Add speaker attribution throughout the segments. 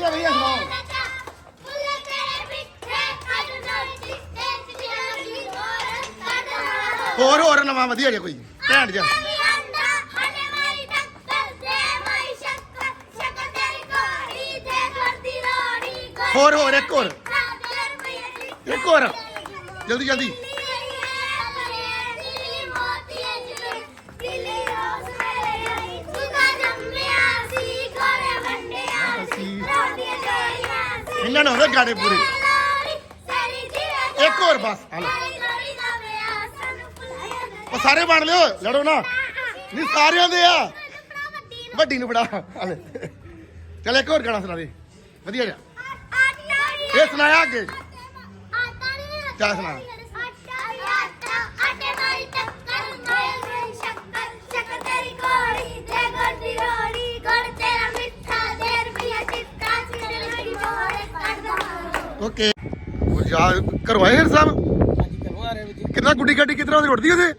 Speaker 1: ਵਧੀਆ ਵਧੀਆ ਸੁਣਾਓ। ਹੋਰ ਹੋਰ ਨਵਾਂ ਵਧੀਆ ਜਿਹਾ ਕੋਈ। ਘੈਂਟ ਜਿਹਾ ਹੋਰ ਹੋਰ, ਇੱਕ ਹੋਰ। ਇੱਕ ਹੋਰ। ਜਲਦੀ ਜਲਦੀ। ਇਹਨਾਂ ਨੂੰ ਉਹਦੇ ਗਾਣੇ ਪੂਰੇ। ਇੱਕ ਹੋਰ ਬਸ ਹਲੋ। ਉਹ ਸਾਰੇ ਬਣ ਲਿਓ ਲੜੋ ਨਾ। ਨਹੀਂ ਸਾਰਿਆਂ ਦੇ ਆ। ਵੱਡੀ ਨੂੰ ਬੜਾ ਹਲੇ। ਚੱਲ ਇੱਕ ਹੋਰ ਗਾਣਾ ਸੁਣਾ ਦੇ। ਵਧੀਆ ਜਿਹਾ। ਇਹ ਸੁਣਾਇਆ ਅੱਗੇ। ਕਿਆ ਸੁਣਾ? ਓਕੇ ਜਾ ਕਰਵਾਏ ਹਰ ਸਾਹਿਬ?
Speaker 2: ਹਾਂਜੀ ਕਰਵਾ ਰਹੇ ਵਿੱਚ
Speaker 1: ਕਿੰਨਾ ਗੁੱਡੀ ਗੱਡੀ ਕਿਤਨਾ ਦੀ ਉੱਡਦੀ ਉਹਦੇ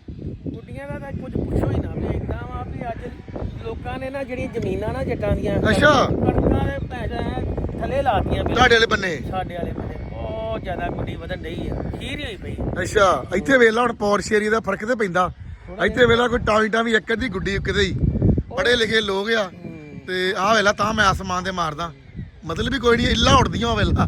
Speaker 2: ਗੁੱਡੀਆਂ ਦਾ ਤਾਂ ਕੁਝ ਪੁੱਛੋ ਹੀ ਨਾ ਵੀ ਇਦਾਂ ਵਾ ਵੀ ਅੱਜ ਲੋਕਾਂ ਨੇ ਨਾ ਜਿਹੜੀਆਂ ਜ਼ਮੀਨਾਂ ਨਾ ਜੱਟਾਂ ਦੀਆਂ
Speaker 1: ਅੱਛਾ।
Speaker 2: ਕਣਕਾਂ ਦੇ ਪੈਸਾ ਥੱਲੇ ਲਾਤੀਆਂ ਵੀ
Speaker 1: ਤੁਹਾਡੇ ਵਾਲੇ ਬੰਨੇ?
Speaker 2: ਸਾਡੇ ਵਾਲੇ ਬੰਦੇ ਬਹੁਤ ਜ਼ਿਆਦਾ ਗੁੱਡੀ ਵਧਣ ਡਈ ਆ ਖੀਰ ਹੋਈ ਪਈ
Speaker 1: ਅੱਛਾ ਇੱਥੇ ਵੇਲਾ ਹੁਣ ਪੌਰਸ਼ ਏਰੀਆ ਦਾ ਫ਼ਰਕ ਤੇ ਪੈਂਦਾ। ਇੱਥੇ ਵੇਲਾ ਕੋਈ ਟਾਵੀ ਟਾਵੀ ਇੱਕ ਅੱਧੀ ਗੁੱਡੀ ਕਿਤੇ ਹੀ ਪੜੇ ਲਿਖੇ ਲੋਕ ਆ। ਤੇ ਆਹ ਵੇਲਾ ਤਾਂ ਮੈਂ ਆਸਮਾਨ ਤੇ ਮਾਰਦਾ। ਮਤਲਬ ਵੀ ਕੋਈ ਨਹੀਂ ਇੱਲਾ ਉੜਦੀਆਂ ਵੇਲਾ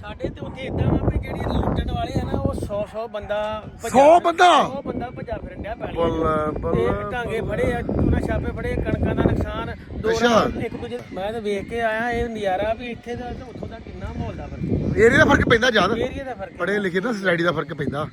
Speaker 2: ਸਾਡੇ ਤੇ ਉੱਥੇ ਇਦਾਂ ਵਾ ਵੀ ਜਿਹੜੀ ਲੁੱਟਣ ਵਾਲੇ ਆ ਨਾ ਉਹ 100 100 ਬੰਦਾ
Speaker 1: ਸੌ ਬੰਦਾ?
Speaker 2: 100 ਬੰਦਾ ਭਜਾ ਫਿਰਨ ਡਿਆ ਪੈਲੀ
Speaker 1: ਬੱਲੇ, ਬੱਲੇ,
Speaker 2: ਟਾਂਗੇ ਫੜੇ ਆ ਉਹਨਾਂ ਛਾਪੇ ਫੜੇ ਕਣਕਾਂ ਦਾ ਨੁਕਸਾਨ ਦੋ
Speaker 1: ਅੱਛਾ।
Speaker 2: ਰਾਤ ਇੱਕ ਦੂਜੇ ਮੈਂ ਤਾਂ ਵੇਖ ਕੇ ਆਇਆ ਇਹ ਨਜ਼ਾਰਾ ਵੀ ਇੱਥੇ ਦਾ ਤੇ ਉੱਥੋਂ ਦਾ ਕਿੰਨਾ ਮਾਹੌਲ ਦਾ ਫ਼ਰਕ
Speaker 1: ਏਰੀਆ ਦਾ ਫ਼ਰਕ ਪੈਂਦਾ ਜ਼ਿਆਦਾ।
Speaker 2: ਏਰੀਆ ਦਾ ਫ਼ਰਕ
Speaker 1: ਪੜੇ ਲਿਖੇ ਨਾ ਸੋਸਾਇਟੀ ਦਾ ਫ਼ਰਕ ਪੈਂਦਾ।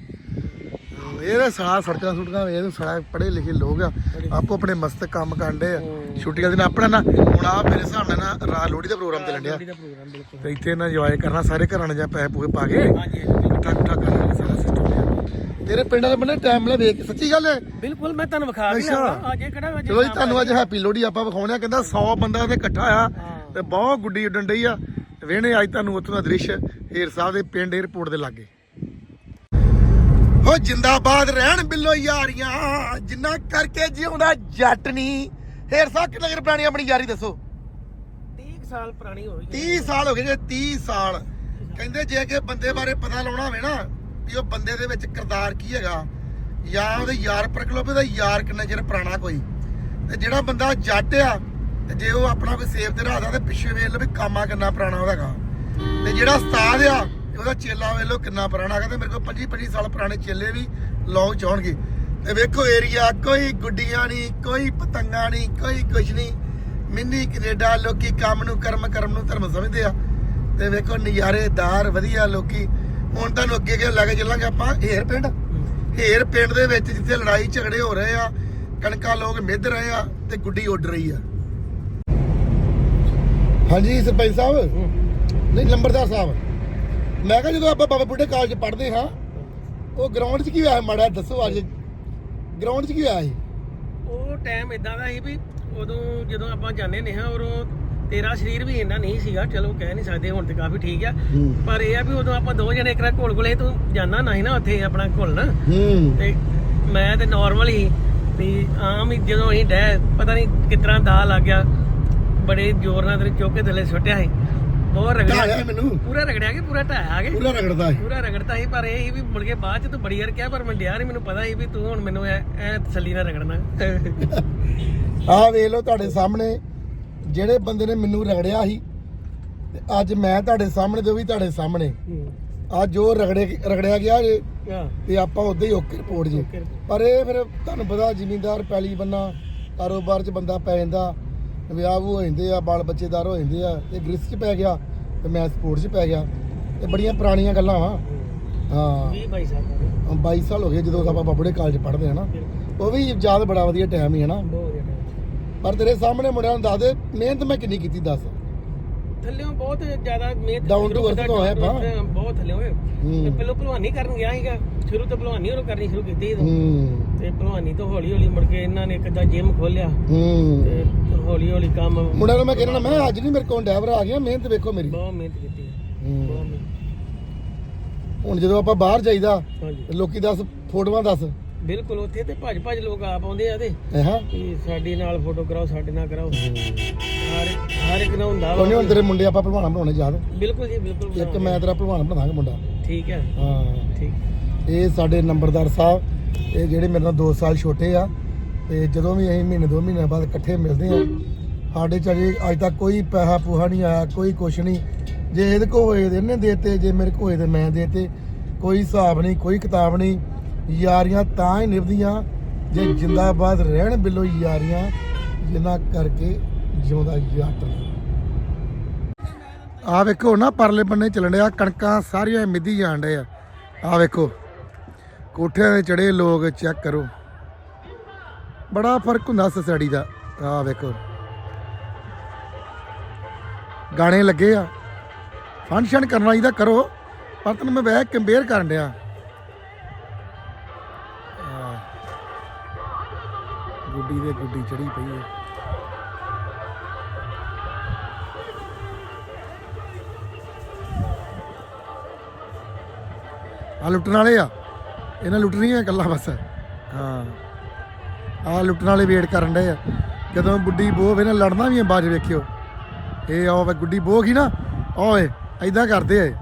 Speaker 1: ਇਹਦਾ ਸਾਰਾ ਸੜਕਾਂ ਸੁੜਕਾਂ ਵੇ ਇਹਨੂੰ ਸਾਰਾ ਪੜੇ ਲਿਖੇ ਲੋਕ ਆ। ਆਪੋ ਆਪਣੇ ਮਸਤ ਕੰਮ ਕਾਂਡੇ ਆ। ਛੁੱਟੀਆਂ ਦੇ ਦਿਨ ਆਪਣਾ ਨਾ ਹੁਣ ਆ ਮੇਰੇ ਹਿਸਾਬ ਨਾਲ ਨਾ ਰਾਤ ਲੋਹੜੀ ਦਾ ਪ੍ਰੋਗਰਾਮ ਚੱਲਣ ਡਿਆ।
Speaker 2: ਲੋਹੜੀ ਦਾ ਪ੍ਰੋਗਰਾਮ ਬਿਲਕੁਲ।
Speaker 1: ਤੇ ਇੱਥੇ ਨਾ ਇੰਜੋਏ ਕਰਨਾ ਸਾਰੇ ਘਰਾਂ ਨੇ ਜਾਂ ਪੈਸੇ ਪੂਏ ਪਾ ਕੇ। ਇਕੱਠਾ ਇਕੱਠਾ ਕਰਨਾ ਸਾਰਾ ਸਿਸਟਮ ਤੇਰੇ ਪਿੰਡ ਦੇ ਬੰਦੇ ਟਾਈਮ ਲੈ ਵੇਖ ਸੱਚੀ ਗੱਲ ਹੈ?
Speaker 2: ਬਿਲਕੁਲ ਮੈਂ ਤੁਹਾਨੂੰ ਵਿਖਾ
Speaker 1: ਅੱਛਾ।
Speaker 2: ਲਿਆਵਾਂ ਅੱਜ ਕਿਹੜਾ
Speaker 1: ਚਲੋ ਜੀ ਤੁਹਾਨੂੰ ਅੱਜ ਹੈਪੀ ਲੋਹੜੀ ਆਪਾਂ ਵਿਖਾਉਣੇ ਆ ਕਹਿੰਦਾ 100 ਬੰਦਾ ਤੇ ਇਕੱਠਾ ਆ। ਤੇ ਬਹੁਤ ਗੁੱਡੀ ਉੱਡਣ ਡਈ ਆ। ਵੇਣੇ ਅੱਜ ਤੁਹਾਨੂੰ ਉੱਥੋਂ ਦਾ ਦ੍ਰਿਸ਼ ਹੀਰ ਸਾਹਿਬ ਦੇ ਪਿੰਡ 에ਅਰਪੋਰਟ ਦੇ ਲਾਗੇ। ਹੋ ਜਿੰਦਾਬਾਦ ਰਹਿਣ ਬਿੱਲੋ ਯਾਰੀਆਂ ਜਿੰਨਾ ਕਰਕੇ ਜਿਉਂਦਾ ਜੱਟ ਨਹੀਂ ਹੀਰ ਸਾਹਿਬ ਕਿੰਨਾ ਚਿਰ ਪੁਰਾਣੀ ਆਪਣੀ ਯਾਰੀ ਦੱਸੋ?
Speaker 2: 30 ਕੁ ਸਾਲ ਪੁਰਾਣੀ ਹੋਈ
Speaker 1: 30 ਸਾਲ ਹੋ ਗਏ ਜੇ 30 ਸਾਲ। ਕਹਿੰਦੇ ਜੇ ਕਿ ਬੰਦੇ ਬਾਰੇ ਪਤਾ ਲਾਉਣਾ ਹੋਵੇ ਨਾ ਵੀ ਉਹ ਬੰਦੇ ਦੇ ਵਿੱਚ ਕਿਰਦਾਰ ਕੀ ਹੈਗਾ। ਜਾਂ ਉਹਦੇ ਯਾਰ ਵੀ ਉਹਦਾ ਯਾਰ ਕਿੰਨਾ ਚਿਰ ਪੁਰਾਣਾ ਕੋਈ। ਤੇ ਜਿਹੜਾ ਬੰਦਾ ਜੱਟ ਆ ਤੇ ਜੇ ਉਹ ਆਪਣਾ ਕੋਈ ਸੇਵ ਤੇ ਰੱਖਦਾ ਤੇ ਪਿੱਛੇ ਵੇਖ ਵੀ ਕਾਮਾ ਕਿੰਨਾ ਪੁਰਾਣਾ ਉਹਦਾ ਹੈਗਾ। ਤੇ ਜਿਹੜਾ ਉਸਤਾਦ ਆ ਉਹਦਾ ਚੇਲਾ ਵੇਖ ਲਓ ਕਿੰਨਾ ਪੁਰਾਣਾ ਤੇ ਮੇਰੇ ਕੋਲ 25 25 ਸਾਲ ਪੁਰਾਣੇ ਚੇਲੇ ਵੀ ਲੌਂਗ ਚਾਉਣਗੇ ਤੇ ਵੇਖੋ ਏਰੀਆ ਕੋਈ ਗੁੱਡੀਆਂ ਨਹੀਂ ਕੋਈ ਪਤੰਗਾਂ ਨਹੀਂ ਕੋਈ ਕੁਛ ਨਹੀਂ। ਮਿੰਨੀ ਕੈਨੇਡਾ ਲੋਕੀ ਕੰਮ ਨੂੰ ਕਰਮ ਕਰਮ ਨੂੰ ਧਰਮ ਸਮਝਦੇ ਆ। ਤੇ ਵੇਖੋ ਨਜ਼ਾਰੇਦਾਰ ਵਧੀਆ ਲੋਕੀ। ਹੁਣ ਤੁਹਾਨੂੰ ਅੱਗੇ ਅੱਗੇ ਲੈ ਕੇ ਚੱਲਾਂਗੇ ਆਪਾਂ ਢੇਰ ਪਿੰਡ। ਢੇਰ ਪਿੰਡ ਦੇ ਵਿੱਚ ਜਿੱਥੇ ਲੜਾਈ ਝਗੜੇ ਹੋ ਰਹੇ ਆ ਕਣਕਾਂ ਲੋਕ ਮਿੱਧ ਰਹੇ ਆ ਤੇ ਗੁੱਡੀ ਉੱਡ ਰਹੀ ਆ। ਹਾਂਜੀ ਸਰਪੰਚ ਸਾਹਿਬ ਨਹੀਂ ਲੰਬਰਦਾਰ ਸਾਹਿਬ। ਮੈਂ ਕਿਹਾ ਜਦੋਂ ਆਪਾਂ ਬਾਬਾ ਬੁੱਢੇ ਕਾਲਜ ਪੜ੍ਹਦੇ ਹਾਂ ਉਹ ਗਰਾਊਂਡ 'ਚ ਕੀ ਹੋਇਆ ਮਾੜਾ ਦੱਸੋ ਅੱਜ। ਗਰਾਊਂਡ 'ਚ ਕੀ ਹੋਇਆ ਸੀ?
Speaker 2: ਉਹ ਟਾਈਮ ਇਦਾਂ ਦਾ ਸੀ ਵੀ ਉਦੋਂ ਜਦੋਂ ਆਪਾਂ ਜਾਂਦੇ ਨੇ ਹਾਂ ਉਦੋਂ ਤੇਰਾ ਸਰੀਰ ਵੀ ਇੰਨਾ ਨਹੀਂ ਸੀਗਾ ਚਲੋ ਕਹਿ ਨਹੀਂ ਸਕਦੇ ਹੁਣ ਤੇ ਕਾਫੀ ਠੀਕ ਆ। ਪਰ ਇਹ ਆ ਵੀ ਉਦੋਂ ਆਪਾਂ ਦੋ ਜਣੇ ਇੱਕ ਘੋਲ ਕੋਲੇ ਤੂੰ ਜਾਣਾ ਨਹੀਂ ਨਾ ਉੱਥੇ ਆਪਣਾ ਘੁਲਣਾ।
Speaker 1: ਹੂੰ।
Speaker 2: ਤੇ ਮੈਂ ਤੇ ਨਾਰਮਲ ਹੀ ਵੀ ਆਮ ਹੀ ਜਦੋਂ ਅਸੀਂ ਡੈ ਪਤਾ ਨਹੀਂ ਕਿਤਨਾ ਦਾ ਲੱਗ ਗਿਆ ਬੜੇ ਜ਼ੋਰ ਨਾਲ ਤੇ ਚੁੱਕ ਥੱਲੇ ਸੁੱਟਿਆ ਸੀ। ਬਹੁਤ
Speaker 1: ਢਾਹਿਆ
Speaker 2: ਰਗੜਿਆ
Speaker 1: ਮੈਨੂੰ।
Speaker 2: ਪੂਰਾ ਰਗੜਿਆ ਕਿ ਪੂਰਾ ਢਾਇਆ ਕੇ
Speaker 1: ਪੂਰਾ ਰਗੜਦਾ ਸੀ।
Speaker 2: ਪੂਰਾ ਰਗੜਤਾ ਸੀ ਪਰ ਇਹ ਸੀ ਵੀ ਮੁੜ ਕੇ ਬਾਅਦ ਚ ਤੂੰ ਬੜੀ ਵਾਰ ਕਿਹਾ ਪਰ ਮੈਂ ਡਿਆ ਨਹੀਂ ਮੈਨੂੰ ਪਤਾ ਸੀ ਵੀ ਤੂੰ ਹੁਣ ਮੈਨੂੰ ਐ ਐ ਤਸੱਲੀ ਨਾਲ ਰਗੜਨਾ।
Speaker 1: ਆਹ ਵੇਖ ਲਓ ਤੁਹਾਡੇ ਸਾਹਮਣੇ ਜਿਹੜੇ ਬੰਦੇ ਨੇ ਮੈਨੂੰ ਰਗੜਿਆ ਸੀ ਤੇ ਅੱਜ ਮੈਂ ਤੁਹਾਡੇ ਸਾਹਮਣੇ ਤੇ ਉਹ ਵੀ ਤੁਹਾਡੇ ਸਾਹਮਣੇ। ਅੱਜ ਜੋ ਰਗੜੇ ਰਗੜਿਆ ਗਿਆ ਜੇ
Speaker 2: ਹਾਂ।
Speaker 1: ਤੇ ਆਪਾਂ ਉਦਾਂ ਹੀ ਓਕੇ ਰਿਪੋਰਟ ਜੀ। ਪਰ ਇਹ ਫਿਰ ਤੁਹਾਨੂੰ ਪਤਾ ਜ਼ਿਮੀਂਦਾਰ ਪੈਲੀ ਬੰਨਾ ਕਾਰੋਬਾਰ 'ਚ ਬੰਦਾ ਪੈ ਜਾਂਦਾ। ਵਿਆਹ ਹੋ ਜਾਂਦੇ ਆ ਬਾਲ ਬੱਚੇਦਾਰ ਹੋ ਜਾਂਦੇ ਆ ਤੇ ਗ੍ਰਿਸ 'ਚ ਪੈ ਗਿਆ ਤੇ ਮੈਂ ਸਪੋਰਟ 'ਚ ਪੈ ਗਿਆ। ਤੇ ਬੜੀਆਂ ਪੁਰਾਣੀਆਂ ਗੱਲਾਂ ਵਾ। ਹਾਂ।
Speaker 2: 20 ਬਾਈ ਸਾਲ ਦਾ
Speaker 1: 22 ਸਾਲ ਹੋ ਗਏ ਜਦੋਂ ਆਪਾਂ ਬਾਬੜੇ ਕਾਲਜ ਪੜ੍ਹਦੇ ਹਨਾ ਉਹ ਵੀ ਯਾਦ ਬੜਾ ਵਧੀਆ ਟਾਈਮ ਹੀ ਹਨਾ
Speaker 2: ਬਹੁਤ ਵਧੀਆ।
Speaker 1: ਪਰ ਤੇਰੇ ਸਾਹਮਣੇ ਮੁੰਡਿਆਂ ਨੂੰ ਦੱਸ ਦੇ ਮਿਹਨਤ ਮੈਂ ਕਿੰਨੀ ਕੀਤੀ ਦੱਸ।
Speaker 2: ਥੱਲਿਓਂ ਬਹੁਤ ਜ਼ਿਆਦਾ ਮਿਹਨਤ
Speaker 1: Down to earth ਤੋਂ ਹੋਇਆ
Speaker 2: earth, ਬਹੁਤ ਥੱਲੇ ਹੋਏ।
Speaker 1: ਹੂੰ।
Speaker 2: ਤੇ ਪਹਿਲਾਂ ਭਲਵਾਨੀ ਕਰਨ ਗਿਆ ਸੀਗਾ। ਸ਼ੁਰੂ ਤੋਂ ਭਲਵਾਨੀ ਉਹਨੂੰ ਕਰਨੀ ਸ਼ੁਰੂ ਕੀਤੀ ਸੀ।
Speaker 1: ਹੂੰ।
Speaker 2: ਤੇ ਭਲਵਾਨੀ ਤੋਂ ਹੌਲੀ ਹੌਲੀ ਮੁੜ ਕੇ ਇਹਨਾਂ ਨੇ ਇੱਕ ਅੱਧਾ ਜਿਮ ਖੋਲਿਆ
Speaker 1: ਹੂੰ।
Speaker 2: ਤੇ ਹੌਲੀ ਹੌਲੀ ਕੰਮ
Speaker 1: ਮੁੰਡਿਆਂ ਨੂੰ ਮੈਂ ਕਹਿਣਾ ਮੈਂ ਕਿਹਾ ਅੱਜ ਨਹੀਂ ਮੇਰੇ ਕੋਲ ਡਰਾਈਵਰ ਆ ਗਿਆ ਮਿਹਨਤ ਵੇਖੋ ਮੇਰੀ।
Speaker 2: ਬਹੁਤ ਮਿਹਨਤ ਕੀਤੀ ਹੈ।
Speaker 1: ਹੂੰ।
Speaker 2: ਬਹੁਤ ਮਿਹਨਤ।
Speaker 1: ਹੁਣ ਜਦੋਂ ਆਪਾਂ ਬਾਹਰ ਜਾਈਦਾ
Speaker 2: ਹਾਂਜੀ।
Speaker 1: ਤੇ ਲੋਕੀ ਦੱਸ ਫੋਟੋਆਂ ਦੱਸ।
Speaker 2: ਬਿਲਕੁਲ ਉੱਥੇ ਤੇ ਭੱਜ ਭੱਜ ਲੋਕ ਆਪ ਆਉਂਦੇ ਆ ਤੇ
Speaker 1: ਹਾਂ।
Speaker 2: ਵੀ ਸਾਡੇ ਨਾਲ ਫੋਟੋ ਕਰਾਓ ਸਾਡੇ ਨਾਲ ਕਰਾਓ। ਹਰ ਹਰ ਇੱਕ ਨਾਲ ਹੁੰਦਾ ਵਾ।
Speaker 1: ਕੋਨੇ ਹੁਣ ਤੇਰੇ ਮੁੰਡੇ ਆਪਾਂ ਭਲਵਾਨ ਬਣਾਉਣੇ ਯਾਦ?
Speaker 2: ਬਿਲਕੁਲ ਜੀ ਬਿਲਕੁਲ
Speaker 1: ਇੱਕ ਮੈਂ ਤੇਰਾ ਭਲਵਾਨ ਬਣਾਵਾਂਗਾ ਮੁੰਡਾ।
Speaker 2: ਠੀਕ ਹੈ।
Speaker 1: ਹਾਂ।
Speaker 2: ਠੀਕ।
Speaker 1: ਇਹ ਸਾਡੇ ਨੰਬਰਦਾਰ ਸਾਹਿਬ ਇਹ ਜਿਹੜੇ ਮੇਰੇ ਨਾਲ 2 ਸਾਲ ਛੋਟੇ ਆ ਤੇ ਜਦੋਂ ਵੀ ਅਸੀਂ ਮਹੀਨੇ ਦੋ ਮਹੀਨੇ ਬਾਅਦ ਇਕੱਠੇ ਮਿਲਦੇ ਹਾਂ, ਸਾਡੇ ਚ ਅੱਜ ਤੱਕ ਕੋਈ ਪੈਸਾ ਪੂਹਾ ਨਹੀਂ ਆਇਆ, ਕੋਈ ਕੁਛ ਨਹੀਂ। ਜੇ ਇਹਦੇ ਕੋ ਹੋਏ ਦੇ ਇਹਨੇ ਦੇਤੇ, ਜੇ ਮੇਰੇ ਕੋ ਹੋਏ ਤੇ ਮੈਂ ਦੇਤੇ। ਕੋਈ ਹਿਸਾਬ ਨਹੀਂ, ਕੋਈ ਕਿਤਾਬ ਨਹੀਂ। ਯਾਰੀਆਂ ਤਾਂ ਹੀ ਨਿਭਦੀਆਂ, ਜੇ ਜਿੰਦਾਬਾਦ ਰਹਿਣ ਬਿੱਲੋ ਯਾਰੀਆਂ ਜਿਨ੍ਹਾਂ ਕਰਕੇ ਜਿਉਂਦਾ ਯਾਤਰਾ ਆ ਵੇਖੋ ਨਾ, ਪਰਲੇ ਬੰਨੇ ਚੱਲਣ ਡਿਆ, ਕਣਕਾਂ ਸਾਰੀਆਂ ਮਿੱਧੀ ਜਾਣ ਡੇ ਆ। ਆ ਵੇਖੋ, ਕੋਠਿਆਂ ਤੇ ਚੜੇ ਲੋਕ ਚੈੱਕ ਕਰੋ। ਬੜਾ ਫ਼ਰਕ ਹੁੰਦਾ ਸੋਸਾਇਟੀ ਦਾ। ਆ ਵੇਖੋ। ਗਾਣੇ ਲੱਗੇ ਆ। ਫੰਕਸ਼ਨ ਕਰਨਾ ਚਾਹੀਦਾ ਕਰੋ। ਪਰ ਤੈਨੂੰ ਮੈਂ ਵੈਸੇ ਕੰਪੇਅਰ ਕਰਨ ਡਿਆ। ਗੁੱਡੀ ਦੇ ਗੁੱਡੀ ਚੜੀ ਪਈ ਹੈ ਆ ਲੁੱਟਣ ਵਾਲੇ ਆ। ਇਹਨਾਂ ਲੁੱਟਣੀਆਂ ਗੱਲਾਂ ਬਸ। ਹਾਂ। ਆ ਲੁੱਟਣ ਵਾਲੇ ਵੇਟ ਕਰਨ ਡਏ ਆ। ਜਦੋਂ ਬੁੱਢੀ ਬੋਹ ਹੋਵੇ ਨਾ, ਲੜਨਾ ਵੀ ਆ ਬਾਜ ਵੇਖਿਓ। ਇਹ ਆਓ ਵੇ ਗੁੱਡੀ ਬੋਹ ਗਈ ਨਾ? ਓਏ ਐਦਾਂ ਕਰਦੇ ਆ ਇਹ।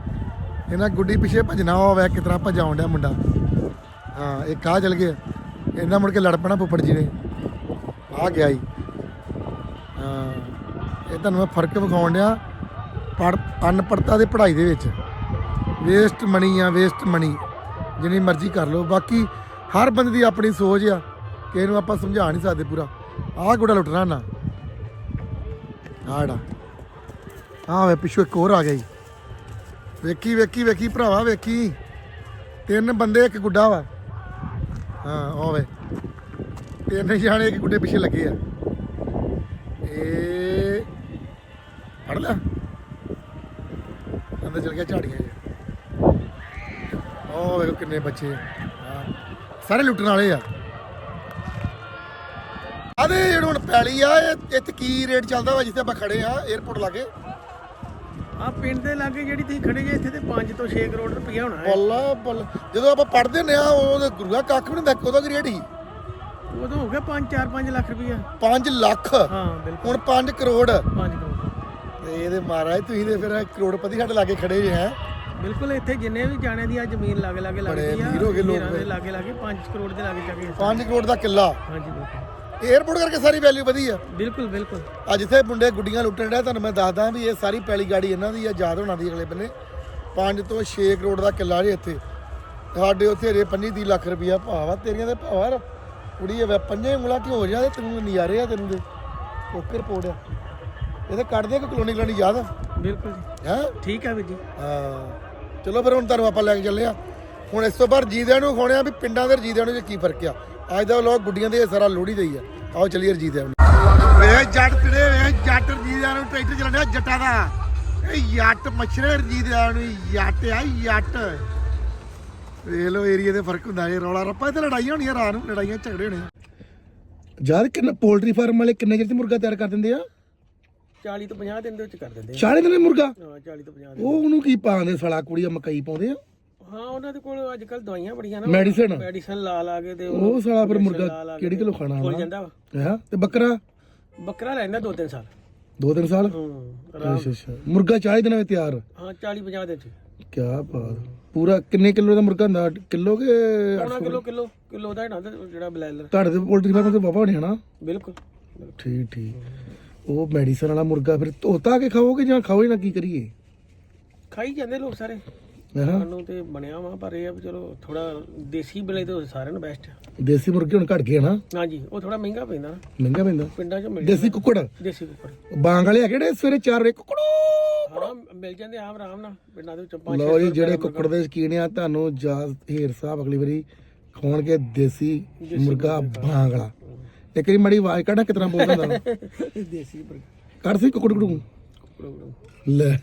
Speaker 1: ਇਹਨਾਂ ਗੁੱਡੀ ਪਿੱਛੇ ਭਜਣਾ ਉਹ ਵੇ ਕਿਤਨਾ ਭਜਾਉਣ ਡਿਆ ਮੁੰਡਾ। ਹਾਂ, ਇਹ ਕਾ ਚਲ ਗਿਆ। ਇਹਨਾਂ ਮੁੜ ਕੇ ਲੜ ਪੈਣਾ ਪੁੱਪੜ ਜੀ ਨੇ। ਆ ਗਿਆ ਹੀ ਹਾਂ, ਇਹ ਤੁਹਾਨੂੰ ਮੈਂ ਫ਼ਰਕ ਵਿਖਾਉਣ ਡਿਆ। ਪੜ, ਅਨਪੜਤਾ ਦੇ ਪੜ੍ਹਾਈ ਦੇ ਵਿੱਚ। ਵੇਸਟ ਮਨੀ ਆ ਵੇਸਟ ਮਨੀ ਜਿੰਨੀ ਮਰਜ਼ੀ ਕਰ ਲਓ। ਬਾਕੀ ਹਰ ਬੰਦੇ ਦੀ ਆਪਣੀ ਸੋਚ ਆ। ਕਿ ਇਹਨੂੰ ਆਪਾਂ ਸਮਝਾ ਨਹੀਂ ਸਕਦੇ ਪੂਰਾ। ਆਹ ਗੁੜਾ ਲੁੱਟਣਾ ਨਾ। ਆੜਾ ਆਹ ਵੇ, ਪਿੱਛੋਂ ਇੱਕ ਹੋਰ ਆ ਗਿਆ ਜੀ। ਵੇਖੀ ਵੇਖੀ ਵੇਖੀ ਭਰਾਵਾ, ਵੇਖੀ। ਤਿੰਨ ਬੰਦੇ, ਇੱਕ ਗੁੱਡਾ ਵਾ। ਹਾਂ ਉਹ ਵੇ। ਤਿੰਨ ਜਾਣੇ, ਇੱਕ ਗੁੱਡੇ ਪਿੱਛੇ ਲੱਗੇ ਆ। ਇਹ ਫੜ ਲਿਆ ਅੰਦਰ ਚਲ ਗਿਆ ਝਾੜੀਆਂ 'ਚ ਉਹ ਵੇਖੋ ਕਿੰਨੇ ਬੱਚੇ ਸਾਰੇ ਲੁੱਟਣ ਵਾਲੇ ਆ। ਆਦੇ ਜਿਹੜੇ ਹੁਣ ਪੈਲੀ ਆ ਇਹ ਇੱਥੇ ਕੀ ਰੇਟ ਚੱਲਦਾ ਵਾ ਜਿੱਥੇ ਆਪਾਂ ਖੜੇ ਆ 에어ਪੋਰਟ ਲਾਗੇ?
Speaker 2: ਆ ਪਿੰਡ ਦੇ ਲਾਗੇ ਜਿਹੜੀ ਤੁਸੀਂ ਖੜੇ ਜੇ ਇੱਥੇ ਤੇ 5 ਤੋਂ 6 ਕਰੋੜ ਰੁਪਇਆ ਹੋਣਾ ਹੈ।
Speaker 1: ਬੱਲਾ ਬੱਲ। ਜਦੋਂ ਆਪਾਂ ਪੜਦੇ ਹੁੰਦੇ ਆ ਉਹਦੇ ਗੁਰੂਆ ਕੱਖ ਵੀ ਨਹੀਂ ਹੁੰਦਾ ਉਹਦਾ ਕੀ ਰੇਟ ਸੀ?
Speaker 2: ਉਦੋਂ ਹੋ ਗਿਆ 5 4 5 ਲੱਖ ਰੁਪਇਆ
Speaker 1: 5 ਲੱਖ?
Speaker 2: ਹਾਂ ਬਿਲਕੁਲ।
Speaker 1: ਹੁਣ 5 ਕਰੋੜ।
Speaker 2: 5 ਕਰੋੜ।
Speaker 1: ਤੇ ਇਹਦੇ ਮਹਾਰਾਜ ਤੁਸੀਂ ਤੇ ਫਿਰ ਕਰੋੜਪਤੀ ਸਾਡੇ ਲਾਗੇ ਖੜੇ ਜੇ ਹੈ?
Speaker 2: ਬਿਲਕੁਲ ਇੱਥੇ ਜਿੰਨੇ ਵੀ ਜਾਣੇ ਦੀ ਆ ਜ਼ਮੀਨ ਲਾਗੇ ਲਾਗੇ
Speaker 1: ਬੜੇ
Speaker 2: ਲੱਗਦੀ ਆ
Speaker 1: ਅਮੀਰ ਹੋ ਗਏ ਲੋਕ।
Speaker 2: ਲਾਗੇ ਲਾਗੇ 5 ਕਰੋੜ ਦੇ ਲਾਗੇ ਜਾ ਕੇ
Speaker 1: 5 ਕਰੋੜ ਦਾ ਕਿੱਲਾ।
Speaker 2: ਹਾਂਜੀ ਬਿਲਕੁਲ।
Speaker 1: 에어ਪੋਰਟ ਕਰਕੇ ਸਾਰੀ ਵੈਲਿਊ ਵਧੀ ਆ।
Speaker 2: ਬਿਲਕੁਲ ਬਿਲਕੁਲ।
Speaker 1: ਅੱਜ ਜਿੱਥੇ ਮੁੰਡੇ ਗੁੱਡੀਆਂ ਲੁੱਟਣ ਡਿਆ ਤੁਹਾਨੂੰ ਮੈਂ ਦੱਸਦਾ ਵੀ ਇਹ ਸਾਰੀ ਪੈਲੀ ਗਾੜੀ ਇਹਨਾਂ ਦੀ ਆ ਯਾਦ ਹੋਣਾ ਦੀ ਅਗਲੇ ਬੰਨੇ। 5 ਤੋਂ 6 ਕਰੋੜ ਦਾ ਕਿੱਲਾ ਜੇ ਇੱਥੇ। ਸਾਡੇ ਉੱਥੇ ਰੇ 25 ਲੱਖ ਰੁਪਈਆ ਭਾਵਾ ਤੇਰੀਆਂ ਦੇ ਭਾਵਾ ਕੁੜੀ ਇਹ ਪੰਜੇ ਉਂਗਲਾਂ ਕਿ ਹੋ ਜਾ ਤੇ ਤੈਨੂੰ ਨਜ਼ਾਰੇ ਆ ਤੈਨੂੰ ਦੇ। ਓਕੇ ਰਿਪੋਰਟ ਆ। ਇਹ ਤਾਂ ਕੱਢ ਦੇ ਕਿ ਕਲੋਨੀ ਕਲੋਨੀ ਯਾਦ
Speaker 2: ਬਿਲਕੁਲ ਜੀ।
Speaker 1: ਹੈ?
Speaker 2: ਠੀਕ ਹੈ ਵੀਰ ਜੀ।
Speaker 1: ਹਾਂ। ਚਲੋ ਫਿਰ ਹੁਣ ਤੁਹਾਨੂੰ ਆਪਾਂ ਲੈ ਕੇ ਚੱਲੇ ਆ। ਹੁਣ ਇਸ ਤੋਂ ਬਾਅਦ ਜੀਦਿਆਂ ਨੂੰ ਖਾਣੇ ਆ ਵੀ ਪਿੰਡਾਂ ਦੇ ਰਜੀਦਿਆਂ ਨੂੰ ਕੀ ਫ਼ਰਕ ਆ। ਅੱਜ ਦਾ ਲੋਕ ਗੁੱਡੀਆਂ ਦੇ ਸਾਰਾ ਲੋਹੜੀ ਦੇ ਹੀ ਆ। ਆਓ ਚੱਲੀਏ ਰਜੀਦਿਆਂ ਨੂੰ ਵੇ ਜੱਟ ਤੇਰੇ ਵੇ ਜੱਟ ਰਜੀਦਿਆਂ ਨੂੰ ਟਰੈਕਟਰ ਚਲਾਉਂਦਾ ਜੱਟਾਂ ਦਾ। ਇਹ ਜੱਟ ਮੱਛਰੇ ਰਜੀਦਿਆਂ ਨੂੰ ਜੱਟ ਆ ਜੱਟ। ਵੇਖ ਲੋ ਏਰੀਆ ਦੇ ਫ਼ਰਕ ਹੁੰਦਾ ਇਹ ਰੌਲਾ ਰੱਪਾ ਤੇ ਲੜਾਈਆਂ ਹੋਣੀਆਂ ਰਾਤ ਨੂੰ ਲੜਾਈਆਂ ਝਗੜੇ ਹੋਣੇ ਜਦ ਕਿੰਨਾ ਪੋਲਟਰੀ ਫਾਰਮ ਵਾਲੇ ਕਿੰਨੇ ਚਿਰ ਮੁਰਗਾ ਤਿਆਰ ਕਰ ਦਿੰਦੇ ਆ?
Speaker 2: 40 ਤੋਂ 50 ਦਿਨ ਦੇ ਵਿੱਚ ਕਰ ਦਿੰਦੇ
Speaker 1: 40 ਦਿਨ ਮੁਰਗਾ?
Speaker 2: ਆ ਹਾਂ 40 ਤੋਂ 50 ਦਿਨ।
Speaker 1: ਉਹ ਉਹਨੂੰ ਕੀ ਪਾਉਂਦੇ ਸਲਾ ਕੁੜੀਆਂ ਮਕਈ ਪਾਉਂਦੇ ਆ?
Speaker 2: ਹਾਂ ਉਹਨਾਂ ਦੇ ਕੋਲ ਅੱਜ ਕੱਲ ਦਵਾਈਆਂ ਬੜੀਆਂ ਨਾ
Speaker 1: ਮੈਡੀਸਨ
Speaker 2: ਮੈਡੀਸਨ ਲਾ ਲਾ ਕੇ ਤੇ
Speaker 1: ਉਹ ਸਾਲਾ ਫਿਰ ਮੁਰਗਾ ਕਿਹੜੀ ਕਿਲੋ ਖਾਣਾ ਵਾ?
Speaker 2: ਜਾਂਦਾ
Speaker 1: ਹੈ? ਤੇ ਬੱਕਰਾ?
Speaker 2: ਬੱਕਰਾ ਲੈਂਦਾ 2-3 ਸਾਲ।
Speaker 1: ਦੋ ਤਿੰਨ ਸਾਲ?
Speaker 2: ਹੂੰ
Speaker 1: ਅੱਛਾ ਅੱਛਾ ਮੁਰਗਾ 40 ਦਿਨਾਂ ਵਿੱਚ ਤਿਆਰ?
Speaker 2: ਹਾਂ 40-50 ਦਿਨ ਚ।
Speaker 1: ਕੀ ਬਾਤ। ਪੂਰਾ ਕਿੰਨੇ ਕਿਲੋ ਦਾ ਮੁਰਗਾ ਹੁੰਦਾ? ਕਿਲੋ ਕੇ
Speaker 2: ਪੌਣਾ ਕਿਲੋ ਕਿਲੋ ਕਿਲੋ ਦਾ ਹੈਣਾ ਜਿਹੜਾ ਬਲੈਲਰ।
Speaker 1: ਤੁਹਾਡੇ ਦੇ ਪੋਲਟਰੀ ਫਾਰਮ ਤੇ ਬਾਬਾ ਹੋਣੇ ਹਨਾ
Speaker 2: ਬਿਲਕੁਲ।
Speaker 1: ਠੀਕ ਠੀਕ। ਉਹ ਮੈਡੀਸਨ ਵਾਲਾ ਮੁਰਗਾ ਫਿਰ ਧੋਤਾ ਕੇ ਖਾਓਗੇ ਜਾਂ ਖਾਓ ਨਾ? ਕੀ ਕਰੀਏ?
Speaker 2: ਖਾਈ ਜਾਂਦੇ ਲੋਕ ਸਾਰੇ।
Speaker 1: ਹਾਂ।
Speaker 2: ਸਾਨੂੰ ਤੇ ਬਣਿਆ ਵਾ ਪਰ ਇਹ ਆ ਵੀ ਚਲੋ ਥੋੜਾ ਦੇਸੀ ਬਲੇ ਤੇ ਸਾਰਿਆਂ ਨੂੰ ਬੈਸਟ
Speaker 1: ਦੇਸੀ ਮੁਰਗੇ ਹੁਣ ਘਟ ਗਏ ਨਾ?
Speaker 2: ਹਾਂਜੀ ਉਹ ਥੋੜਾ ਮਹਿੰਗਾ ਪੈਂਦਾ ਨਾ।
Speaker 1: ਮਹਿੰਗਾ ਪੈਂਦਾ?
Speaker 2: ਪਿੰਡਾਂ 'ਚ ਮਿਲ
Speaker 1: ਦੇਸੀ ਕੁੱਕੜ?
Speaker 2: ਦੇਸੀ ਕੁੱਕੜ।
Speaker 1: ਬਾਂਗ ਵਾਲੇ ਆ ਕਿਹੜੇ ਸਵੇਰੇ 4 ਵਜੇ ਕੁੱਕੜੂ?
Speaker 2: ਹਾਂ ਮਿਲ ਜਾਂਦੇ ਆਮ ਆਰਾਮ ਨਾਲ। ਪਿੰਡਾਂ ਦੇ ਵਿੱਚ ਪੰਜ
Speaker 1: ਲਓ ਜੀ ਜਿਹੜੇ ਕੁੱਕੜ ਦੇ ਸ਼ਕੀਨ ਆ ਤੁਹਾਨੂੰ ਜਾਦ ਹੀਰ ਸਾਹਿਬ ਅਗਲੀ ਵਾਰੀ ਖਾਣਗੇ ਦੇਸੀ ਮੁਰਗਾ ਬਾਂਗ ਵਾਲਾ। ਇੱਕ ਵਾਰੀ ਮੜੀ ਆਵਾਜ਼ ਕੱਢਾ ਕਿਤਨਾ ਬੋਲਦਾ ਹੁੰਦਾ
Speaker 2: ਦੇਸੀ
Speaker 1: ਕਰ ਸੀ ਕੁੱਕੜ ਕੁੱਕੜੂ
Speaker 2: ਕੁੱਕੜ।
Speaker 1: ਲੈ।